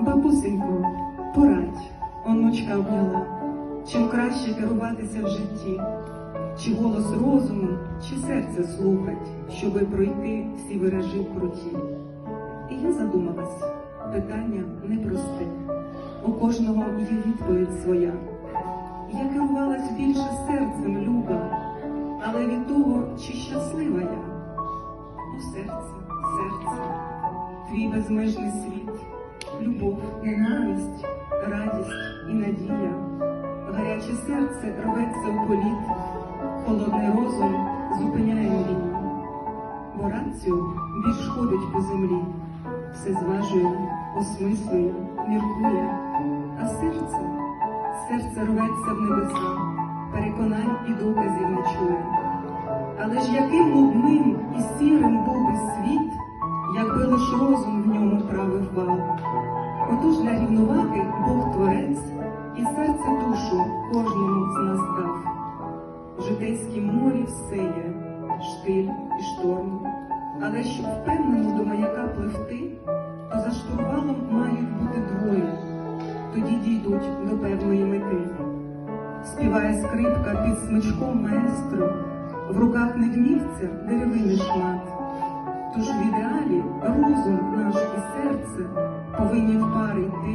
Бабусенько, порадь, онучка обняла, чим краще керуватися в житті, чи голос розуму, чи серце слухать, щоби пройти всі виражі круті. І я задумалась, питання непросте. У кожного є відповідь своя. Я керувалась більше серцем люба, але від того, чи щаслива я. У серце, серце, твій безмежний світ, любов, ненависть, радість і надія. Гаряче серце рветься у політ, холодний розум зупиняє мрію. Бо рацію більш ходить по землі, все зважує, осмислює, міркує, а серце, серце рветься в небеса, переконань і доказів не чує. Для рівноваги Бог творець і серце душу кожному з нас дав. В житейськім морі все є, штиль і шторм. Але щоб впевнено до маяка пливти, то за штурвалом мають бути двоє, тоді дійдуть до певної мети. Співає скрипка під смичком маестро, в руках не дмівця деревини шмат. Тож в ідеалі розум наш і серце повинні в пари йти.